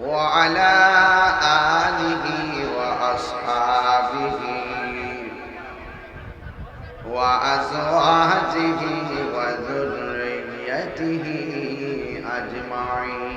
وعلى آله وأصحابه وأزواجه وذريته أجمعين.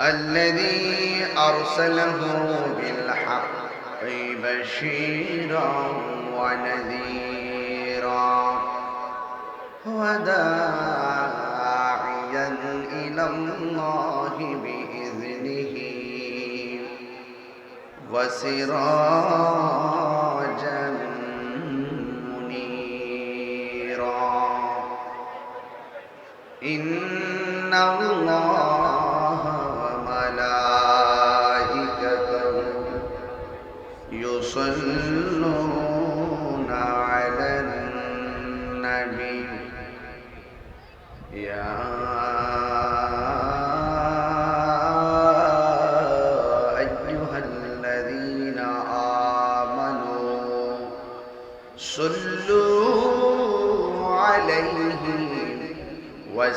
الذي أرسله بالحق بشيرا ونذيرا وداعيا الله بإذنه وسراجا منيرا إن الله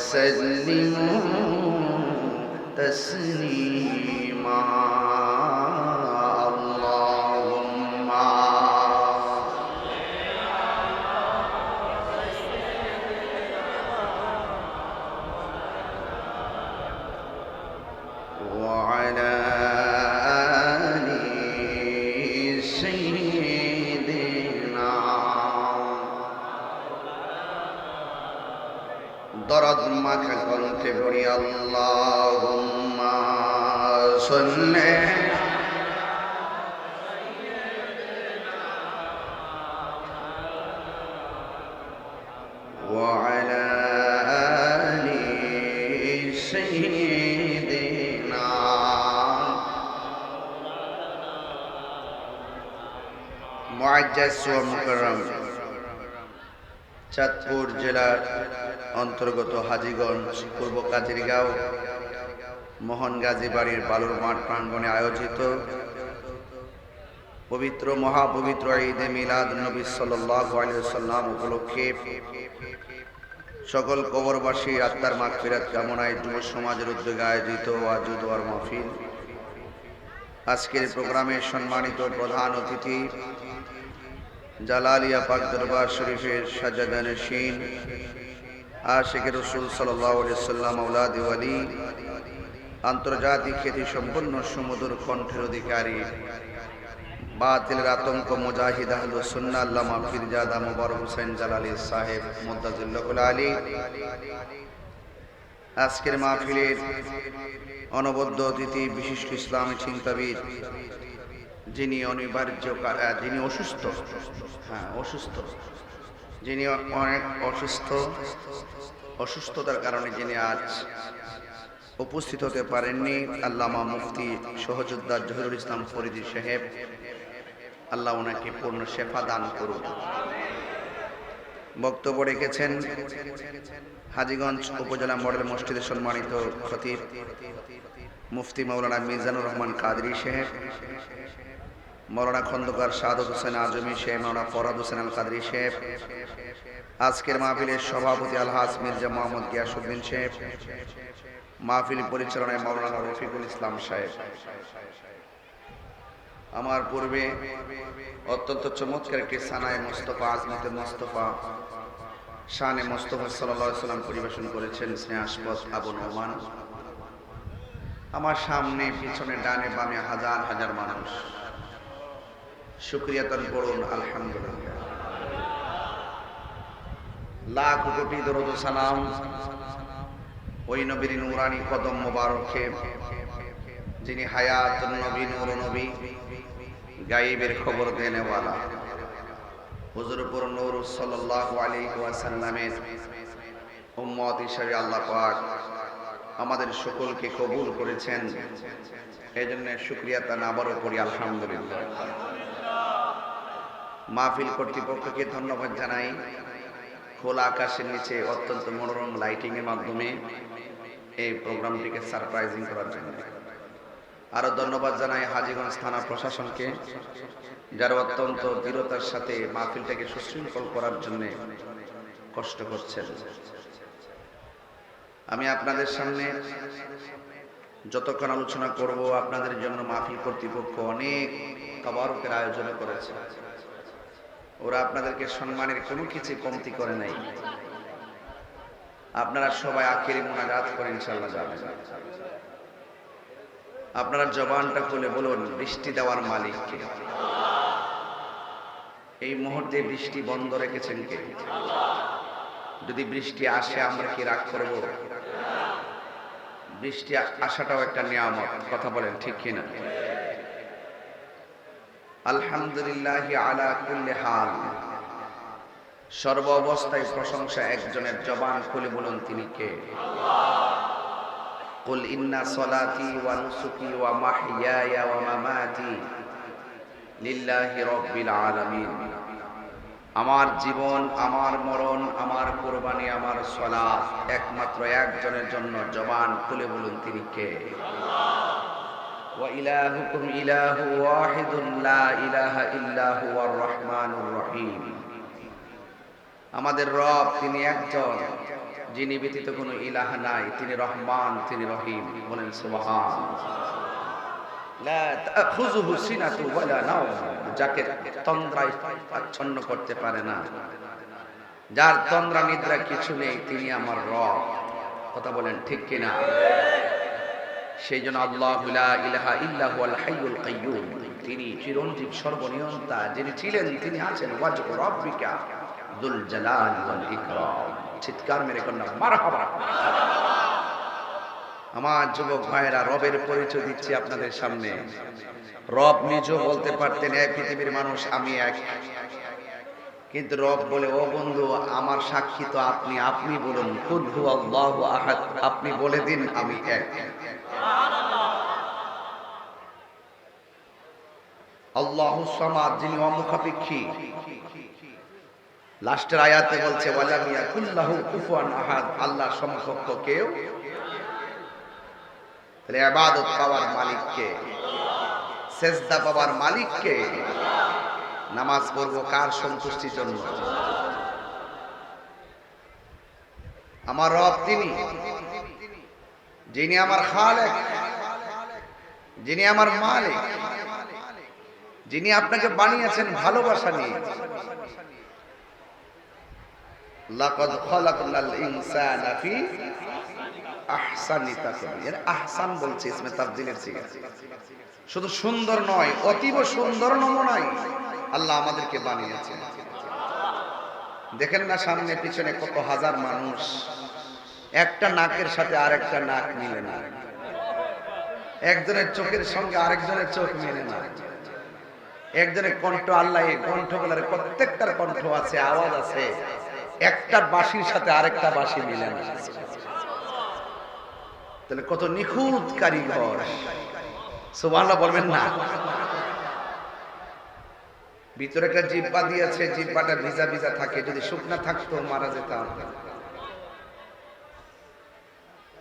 وسلموا تسليما জন্যে চাঁদপুর জেলার অন্তর্গত হাজিগঞ্জ পূর্ব কাজিরগাঁও। মোহন গাজী বাড়ির বালুর মাঠ প্রাঙ্গণে আয়োজিত পবিত্র মহাপবিত্র ঈদে মিলাদ নবী সাল্লাম উপলক্ষে সকল কবরবাসী, আত্মার মাগফিরাত কামনায় যুব সমাজের উদ্যোগে আয়োজিত ওয়াজুদ ওয়ার মাহফিল। আজকের প্রোগ্রামে সম্মানিত প্রধান অতিথি জালালিয়া পাক দরবার শরীফের সাজাদা নশীন আশেখ রসুল সাল্লাম আউলাদ ওয়ালি আন্তর্জাতিক খ্যাতি সম্পন্ন সুমধুর কণ্ঠের অধিকারী। বাতিলের আতঙ্ক মুজাহিদ আহলু সুন্না আল্লামা ফিরজাদা মুবারক হোসেন জালালি সাহেব মুদাজুল্লাহুল আলী। আজকের মাহফিলের অনবদ্য অতিথি, বিশিষ্ট ইসলামী চিন্তাবিদ, যিনি অনিবার্য যিনি অসুস্থ। হ্যাঁ অসুস্থ। যিনি অনেক অসুস্থ। অসুস্থতার কারণে যিনি আজ উপস্থিত হতে পারেননি আল্লামা মুফতি সহযোদ্ধা জহিরুল ইসলাম ফরিদি সাহেব। আল্লাহ ওনাকে পূর্ণ শেফা দান করুন বক্তব্য রেখেছেন হাজিগঞ্জ উপজেলা মডেল মসজিদের সম্মানিত খতিব মুফতি মৌলানা মিজানুর রহমান কাদরি সাহেব। মৌলানা খন্দকার সাদত হোসেন আজমি সাহেব, মৌলানা ফরাদ হোসেন আল কাদরি সাহেব, আজকের মাহফিলের সভাপতি আলহাজ মির্জা মোহাম্মদ গিয়াসুদ্দিন সাহেব, মাহফিল পরিচালনায় মৌলানা রফিকুল ইসলাম সাহেব। আমার পূর্বে অত্যন্ত চমৎকার একটি সানায় মোস্তফা, আজমতে মোস্তফা, শানে মোস্তফা সাল্লাহ সাল্লাম পরিবেশন করেছেন স্নেহাসপদ আবু নোমান। আমার সামনে, পিছনে, ডানে, বামে হাজার হাজার মানুষ। শুক্রিয়াতন পড়ুন আলহামদুলিল্লাহ। লাখ কোটি দরদ সালাম ওই নবীর নুরানি কদম মোবারকে, যিনি হায়াত নবী, নূর নবী গাইবের খবর দেনেওয়ালা। হুজুরপুর নূর সাল্লাল্লাহু আলাইহি ওয়াসাল্লামের উম্মত হিসেবে আল্লাহ পাক আমাদের সকলকে কবুল করেছেন। এই জন্য শুক্রিয়া তা আবারও করি, আলহামদুলিল্লাহ। মাহফিল কর্তৃপক্ষকে ধন্যবাদ জানাই। খোলা আকাশের নিচে অত্যন্ত মনোরম লাইটিং এর মাধ্যমে এই প্রোগ্রামটিকে সারপ্রাইজিং করার জন্য। আরও ধন্যবাদ জানাই হাজীগঞ্জ থানা প্রশাসনকে, যারা অত্যন্ত দৃঢ়তার সাথে মাহফিলটাকে সুশৃঙ্খল করার জন্য কষ্ট করছেন। আমি আপনাদের সামনে যতক্ষণ আলোচনা করব, আপনাদের জন্য মাহফিল কর্তৃপক্ষ অনেক তবারকের আয়োজন করেছে। ওরা আপনাদেরকে সম্মানের কোনো কিছু কমতি করে নাই। আপনারা সবাই আখেরি মোনাজাত করে ইনশাল্লাহ যাবেন। আপনারা জবানটা খুলে বলুন, বৃষ্টি দেওয়ার মালিককে এই মুহূর্তে বৃষ্টি বন্ধ রেখেছেন কে? যদি বৃষ্টি আসে, আমরা কি রাগ করব? বৃষ্টি আসাটাও একটা নিয়ামত, কথা বলেন ঠিক কিনা? আলহামদুলিল্লাহ আলা কুল্লি হাল সর্ব অবস্থায় প্রশংসা একজনের জবান খুলে বলুন তিনি কে قل إن صلاتي ونسكي ومحياي ومماتي لله رب العالمين আমার জীবন আমার মরণ আমার কোরবানি আমার সলাৎ একমাত্র একজনের জন্য জবান খুলে বলুন তিনি কে وإلهكم إله واحد لا إله إلا هو الرحمن الرحيم আমাদের রব তিনি একজন যিনি ব্যতীত কোনো ইলাহ নাই তিনি রহমান তিনি রহিম বলেন সুবহান লা তাখুযুহু সিনাতু ওয়ালা নাওম যাকে তন্দ্রায় আচ্ছন্ন করতে পারে না যার তন্দ্রা নিদ্রা কিছু নেই তিনি আমার রব কথা বলেন ঠিক কিনা সেই জন্য আল্লাহ তিনি চিরঞ্জীব সর্বনিয়ন্তা, যিনি ছিলেন, তিনি আছেন দুল জালাল ওয়াল ইকরাম। চিৎকার মেরে কন্যা, মারহাবা। আমার যুবক ভাইয়েরা, রবের পরিচয় দিচ্ছি আপনাদের সামনে। রব নিজেও বলতে পারতেন এক পৃথিবীর মানুষ, আমি এক। কিন্তু রব বলে, ও বন্ধু, আমার সাক্ষী তো আপনি আপনি বলুন আল্লাহ আহাদ, আপনি বলে দিন, আমি এক। আল্লাহ যিনি অমুখাপেক্ষী। লাস্টের আয়াতে বলছে ওয়ালামিয়া কুল্লাহু কুফুয়ান আহাদ আল্লাহ সমকক্ষ কেউ? তাহলে আবাদত পাওয়ার মালিককে সেজদা পাওয়ার মালিককে নামাজ পড়ব কার সন্তুষ্টির জন্য? আমার রব তিনি। যিনি আমার খালেক, যিনি আমার মালিক, যিনি আপনাকে বানিয়েছেন ভালোবাসা নিয়ে। লাকাদ খালাকনাল ইনসানা ফি আহসানি তাকবীর আহসান বলছে ইসমে তাবদীলের সিগা শুধু সুন্দর নয়, অতীব সুন্দর নমুনাই আল্লাহ আমাদেরকে বানিয়েছেন। দেখেন না সামনে, পিছনে কত হাজার মানুষ। একটা নাকের সাথে আরেকটা নাক মিলে না। একজনের চোখের সঙ্গে আরেকজনের চোখ মিলে না। একজনের কণ্ঠ আল্লাহ, এই কণ্ঠগুলোর প্রত্যেকটার কণ্ঠ আছে, আওয়াজ আছে। একটা বাঁশির সাথে আরেকটা বাঁশি মিলে না। তাহলে কত নিখুঁত কারিগর। সুবহানাল্লাহ বলবেন না। ভিতরে একটা জিব্বা দিয়েছে জিব্বাটা ভিজা ভিজা থাকে, যদি শুকনা থাকতো মারা যেতাম।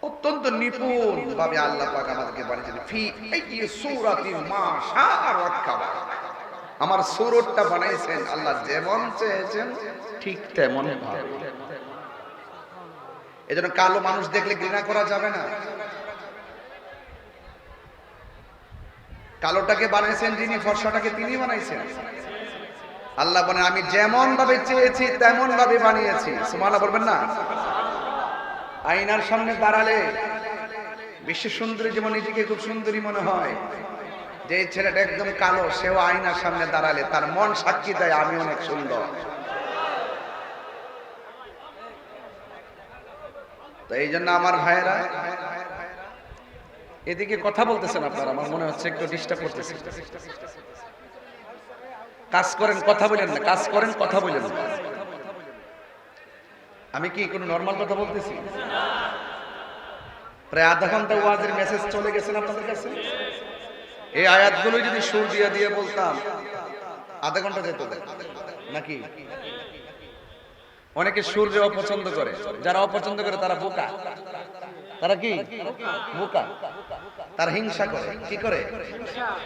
অত্যন্ত নিপুণ ভাবে আল্লাহ পাক আমাদেরকে বানিয়েছেন। ফি এই সূরাতি মা শাআ রাক্কাবা। আমার সুরতটা বানাইছেন, আল্লাহ যেমন চেয়েছেন, ঠিক তেমন ভাবে এজন্য কালো মানুষ দেখলে ঘৃণা করা যাবে না। কালোটাকে বানাইছেন যিনি, ফর্সাটাকে তিনি বানাইছেন। আল্লাহ বলেন, আমি যেমন ভাবে চেয়েছি তেমন ভাবে বানিয়েছি। সুমানা বলবেন না? আয়নার সামনে দাঁড়ালে বিশ্ব সুন্দরী যেমন নিজেকে খুব সুন্দরী মনে হয়। যে ছেলেটা একদম কালো, সেও আয়নার সামনে দাঁড়ালে তার মন সাক্ষী দেয়, আমি অনেক সুন্দর। তো এই জন্য আমার ভাইয়েরা, এদিকে কথা বলতেছেন আপনারা, আমার মনে হচ্ছে একটু ডিস্টার্ব করতেছে। কাজ করেন, কথা বলেন না, কাজ করেন, কথা বলেন না। আমি কি কোনো নর্মাল কথা বলতেছি? প্রায় আধা ঘণ্টা ওয়াজের মেসেজ চলে গেছেন আপনাদের কাছে? এই আয়াতগুলো যদি সুর দিয়ে দিয়ে বলতাম, আধা ঘণ্টা যেত নাকি? অনেকে সুর সূর্য অপছন্দ করে। যারা অপছন্দ করে তারা বোকা। তারা কি? বোকা। তারা হিংসা করে। কি করে?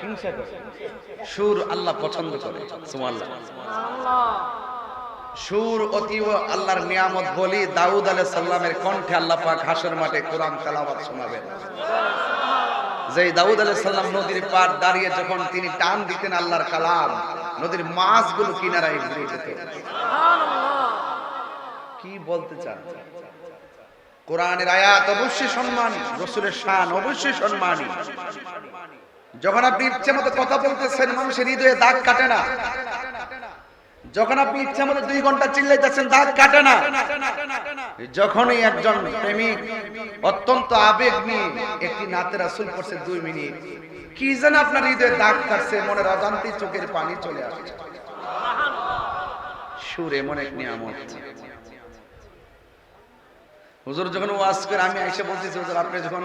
হিংসা করে। সুর আল্লাহ পছন্দ করে। সুবহানাল্লাহ। সুর অতীব আল্লাহর নিয়ামত বলি দাউদ আলাইহিস সালামের কণ্ঠে আল্লাহ পাক হাসর মাঠে কোরআন তেলাওয়াত শোনাবেন। যে দাউদ আলাইহিস সালাম নদীর পার দাঁড়িয়ে যখন তিনি টান দিতেন আল্লাহর কালাম, নদীর মাছগুলো কিনারায় ঘুরে যেত। কি বলতে চান? কোরআনের আয়াত অবশ্যই সম্মানী, রসুলের শান অবশ্যই সম্মানী। যখন আপনি ইচ্ছে মতো কথা বলতেছেন, মানুষের হৃদয়ে দাগ কাটে না। যখন আপনি ইচ্ছা মতো দুই ঘণ্টা চিল্লাইতেছেন দাগ কাটে না। যখনই একজন প্রেমিক, অত্যন্ত আবেগ নিয়ে একটি নাতে রাসুল করছে দুই মিনিট, কি যেন আপনার হৃদয়ে দাগ কাটছে, মনের অজান্তি চোখের পানি চলে আসছে। সুর এমন এক নিয়ামত। হুজুর যখন ওয়াজ করে আমি এসে বলতেছি, হুজুর, আপনি যখন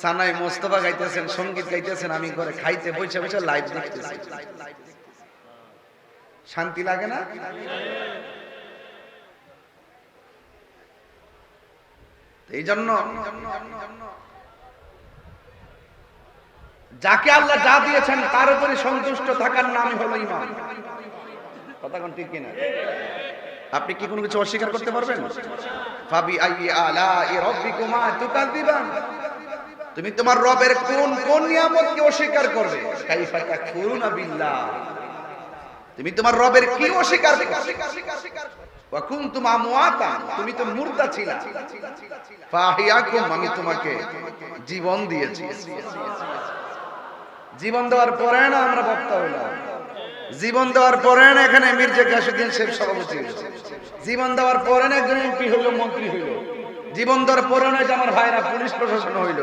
সানাই মোস্তফা গাইতেছেন, সংগীত গাইতেছেন, আমি ঘরে খাইতে বসে বসে লাইভ দেখতেছি। শান্তি লাগে না? এই জন্য যাকে আল্লাহ যা দিয়েছেন, তার উপরে সন্তুষ্ট থাকার নামই হলো ইমান কথা ঠিক কিনা? আপনি কি কোনো কিছু অস্বীকার করতে পারবেন? ফাবি আই আলা ই রব্বিকুমা তুকাযিবান। তুমি তোমার রবের কোন কোন নিয়ামতকে অস্বীকার করবে? কাইফা তাকফুরুনা বিল্লাহ। তুমি তোমার রবের কি অস্বীকার ওয়া কুনতুম আমওয়াতান, তুমি তো মুর্দা আমি তোমাকে জীবন দিয়েছি। জীবন দেওয়ার পরে না আমরা বক্তা হইলাম। জীবন দেওয়ার পরে না এখানে মির্জা গাসুদ্দিন শেখ সভাপতি জীবন দেওয়ার পরে না একজন এমপি হইল, মন্ত্রী হইল। জীবন দেওয়ার পরে না আমার ভাইরা পুলিশ প্রশাসন হইল।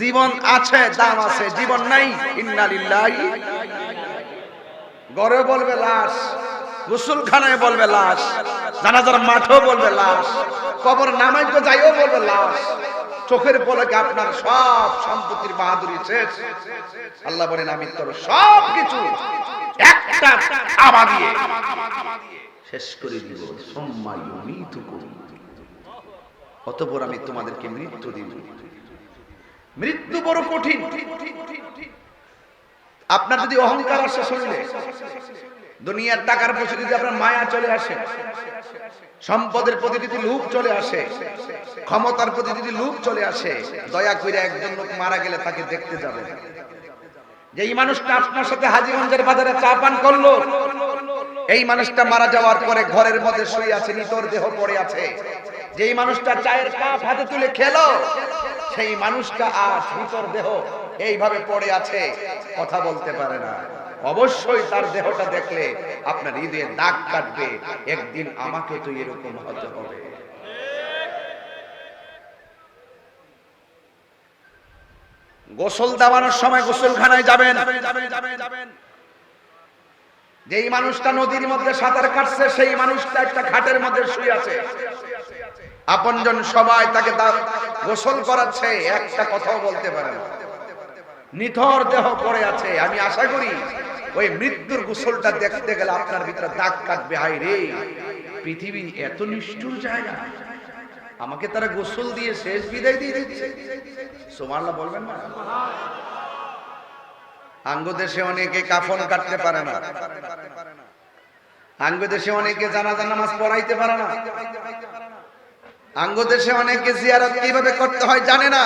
জীবন আছে, দাম আছে, জীবন নাই। ইন্নালিল্লাহি গড়ে বলবে লাশ, গোসলখানায় বলবে লাশ, জানাজার মাঠেও বলবে লাশ, কবর নামাই তো যাইও বলবে লাশ। চোখের পলকে আপনার সব সম্পত্তির বাহাদুরি শেষ। আল্লাহ বলেন, আমি তোর সব কিছু একটা দিয়ে শেষ করে দিব। সম্মাই মৃত্যু করি অতপর আমি তোমাদেরকে মৃত্যু দিব। মৃত্যু বড় কঠিন। আপনার যদি অহংকার আসে শুনলে দুনিয়ার টাকার প্রতি যদি আপনার মায়া চলে আসে, সম্পদের প্রতি যদি লোভ চলে আসে, ক্ষমতার প্রতি যদি লোভ চলে আসে, দয়া করে একজন লোক মারা গেলে তাকে দেখতে যাবে। যে এই মানুষটা আপনার সাথে হাজিগঞ্জের বাজারে চা পান করল, এই মানুষটা মারা যাওয়ার পরে ঘরের মধ্যে শুয়ে আছে, নিতর দেহ পড়ে আছে। যেই মানুষটা চায়ের কাপ হাতে তুলে খেলো, সেই মানুষটা আজ ভিতর দেহ এইভাবে পড়ে আছে, কথা বলতে পারে না। অবশ্যই তার দেহটা দেখলে আপনার হৃদয়ে দাগ কাটবে, একদিন আমাকে তো এরকম হতে হবে। গোসল দেওয়ানোর সময় গোসলখানায় যাবেন। যেই মানুষটা নদীর মধ্যে সাঁতার কাটছে, সেই মানুষটা একটা ঘাটের মধ্যে শুয়ে আছে। আপনজন সবাই তাকে গোসল করাচ্ছে, একটা কথাও বলতে পারে না। নিথর দেহ পড়ে আছে। আমি আশা করি ওই মৃত্যুর গোসলটা দেখতে গেলে আপনার ভিতরে দাগ কাটবে। হাই রে, পৃথিবী এত নিষ্ঠুর জায়গা। আমাকে তারা গোসল দিয়ে শেষ বিদায় দিয়ে দিচ্ছে। সোমাল্লা বলবেন না? আঙ্গ দেশে অনেকে কাফন কাটতে পারে না। আঙ্গ দেশে অনেকে জানাজা নামাজ পড়াইতে পারে না। আঙ্গ দেশে অনেকে জিয়ারত কীভাবে করতে হয় জানে না।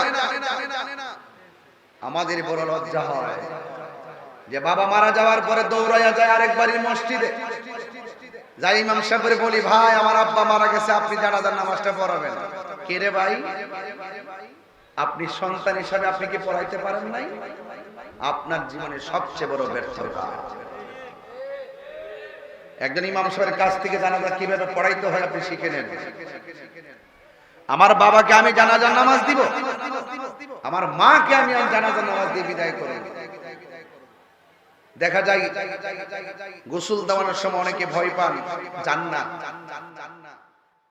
আমাদের বড় লজ্জা হয় যে বাবা মারা যাওয়ার পরে দৌড়াইয়া যায় আরেকবারই মসজিদে। যাই ইমাম সাহেবের বলি, ভাই, আমার আব্বা মারা গেছে, আপনি জানাজার নামাজটা পড়াবেন। কে রে ভাই? আপনি সন্তান হিসাবে আপনি কি পড়াইতে পারেন নাই? আপনার জীবনে সবচেয়ে বড় ব্যর্থতা। একজন ইমাম সাহেবের কাছ থেকে জানাজা কীভাবে পড়াইতে হয় আপনি শিখে নেন। আমার বাবাকে আমি জানাজার নামাজ দিব? আমার মাকে আমি জানাজা নামাজ দিয়ে বিদায় করে দেখা যায়, গোসল দেওয়ানোর সময় অনেকে ভয় পান, জান্নাত।